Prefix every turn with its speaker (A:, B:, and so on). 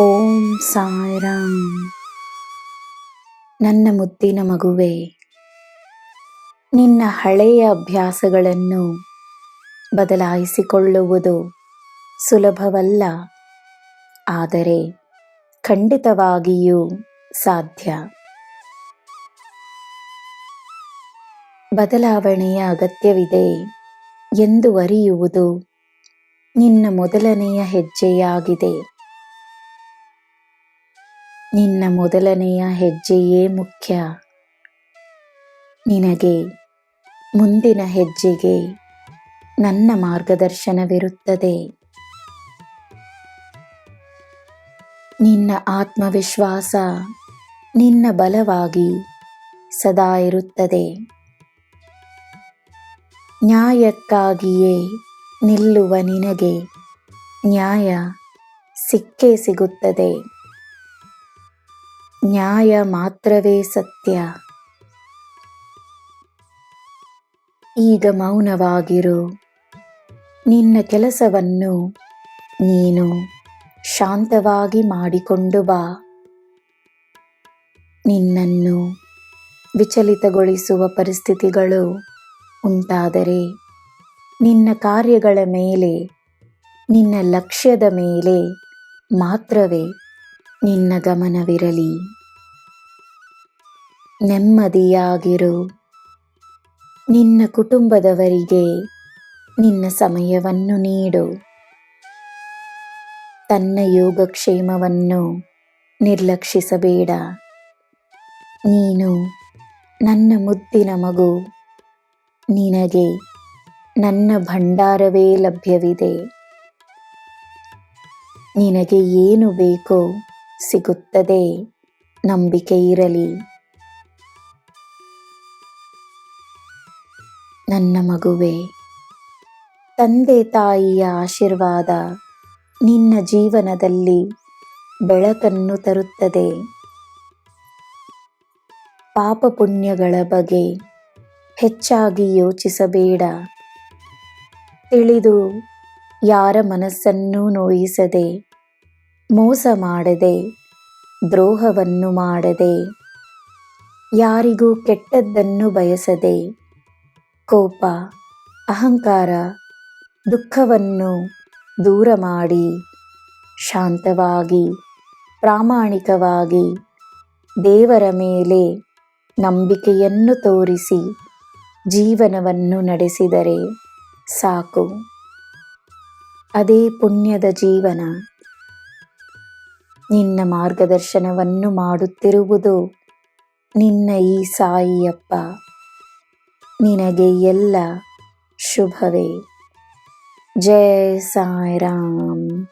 A: ಓಂ ಸಾಯಿರಾಮ್ ನನ್ನ ಮುದ್ದಿನ ಮಗುವೆ, ನಿನ್ನ ಹಳೆಯ ಅಭ್ಯಾಸಗಳನ್ನು ಬದಲಾಯಿಸಿಕೊಳ್ಳುವುದು ಸುಲಭವಲ್ಲ, ಆದರೆ ಖಂಡಿತವಾಗಿಯೂ ಸಾಧ್ಯ. ಬದಲಾವಣೆಯ ಅಗತ್ಯವಿದೆ ಎಂದು ಅರಿಯುವುದು ನಿನ್ನ ಮೊದಲನೆಯ ಹೆಜ್ಜೆಯಾಗಿದೆ. ನಿನ್ನ ಮೊದಲನೆಯ ಹೆಜ್ಜೆಯೇ ಮುಖ್ಯ. ನಿನಗೆ ಮುಂದಿನ ಹೆಜ್ಜೆಗೆ ನನ್ನ ಮಾರ್ಗದರ್ಶನವಿರುತ್ತದೆ. ನಿನ್ನ ಆತ್ಮವಿಶ್ವಾಸ ನಿನ್ನ ಬಲವಾಗಿ ಸದಾ ಇರುತ್ತದೆ. ನ್ಯಾಯಕ್ಕಾಗಿಯೇ ನಿಲ್ಲುವ ನಿನಗೆ ನ್ಯಾಯ ಸಿಕ್ಕೇ ಸಿಗುತ್ತದೆ. ನ್ಯಾಯ ಮಾತ್ರವೇ ಸತ್ಯ. ಈಗ ಮೌನವಾಗಿರು. ನಿನ್ನ ಕೆಲಸವನ್ನು ನೀನು ಶಾಂತವಾಗಿ ಮಾಡಿಕೊಂಡು ಬಾ. ನಿನ್ನನ್ನು ವಿಚಲಿತಗೊಳಿಸುವ ಪರಿಸ್ಥಿತಿಗಳು ಉಂಟಾದರೆ ನಿನ್ನ ಕಾರ್ಯಗಳ ಮೇಲೆ, ನಿನ್ನ ಲಕ್ಷ್ಯದ ಮೇಲೆ ಮಾತ್ರವೇ ನಿನ್ನ ಗಮನವಿರಲಿ. ನೆಮ್ಮದಿಯಾಗಿರು. ನಿನ್ನ ಕುಟುಂಬದವರಿಗೆ ನಿನ್ನ ಸಮಯವನ್ನು ನೀಡು. ತನ್ನ ಯೋಗಕ್ಷೇಮವನ್ನು ನಿರ್ಲಕ್ಷಿಸಬೇಡ. ನೀನು ನನ್ನ ಮುದ್ದಿನ ಮಗು. ನಿನಗೆ ನನ್ನ ಭಂಡಾರವೇ ಲಭ್ಯವಿದೆ. ನಿನಗೆ ಏನು ಬೇಕೋ ಸಿಗುತ್ತದೆ. ನಂಬಿಕೆ ಇರಲಿ. ನನ್ನ ಮಗುವೆ, ತಂದೆ ತಾಯಿಯ ಆಶೀರ್ವಾದ ನಿನ್ನ ಜೀವನದಲ್ಲಿ ಬೆಳಕನ್ನು ತರುತ್ತದೆ. ಪಾಪ ಪುಣ್ಯಗಳ ಬಗ್ಗೆ ಹೆಚ್ಚಾಗಿ ಯೋಚಿಸಬೇಡ. ತಿಳಿದು ಯಾರ ಮನಸ್ಸನ್ನೂ ನೋಯಿಸದೆ ಮೋಸ ಮಾಡದೆ, ದ್ರೋಹವನ್ನು ಮಾಡದೆ, ಯಾರಿಗೂ ಕೆಟ್ಟದ್ದನ್ನು ಬಯಸದೆ, ಕೋಪ, ಅಹಂಕಾರ, ದುಃಖವನ್ನು ದೂರ ಮಾಡಿ, ಶಾಂತವಾಗಿ, ಪ್ರಾಮಾಣಿಕವಾಗಿ ದೇವರ ಮೇಲೆ ನಂಬಿಕೆಯನ್ನು ತೋರಿಸಿ ಜೀವನವನ್ನು ನಡೆಸಿದರೆ ಸಾಕು. ಅದೇ ಪುಣ್ಯದ ಜೀವನ. ನಿನ್ನ ಮಾರ್ಗದರ್ಶನವನ್ನು ಮಾಡುತ್ತಿರುವುದು ನಿನ್ನ ಈ ಸಾಯಿಯಪ್ಪ. ನಿನಗೆ ಎಲ್ಲ ಶುಭವೇ. ಜಯ ಸಾಯಿರಾಮ್.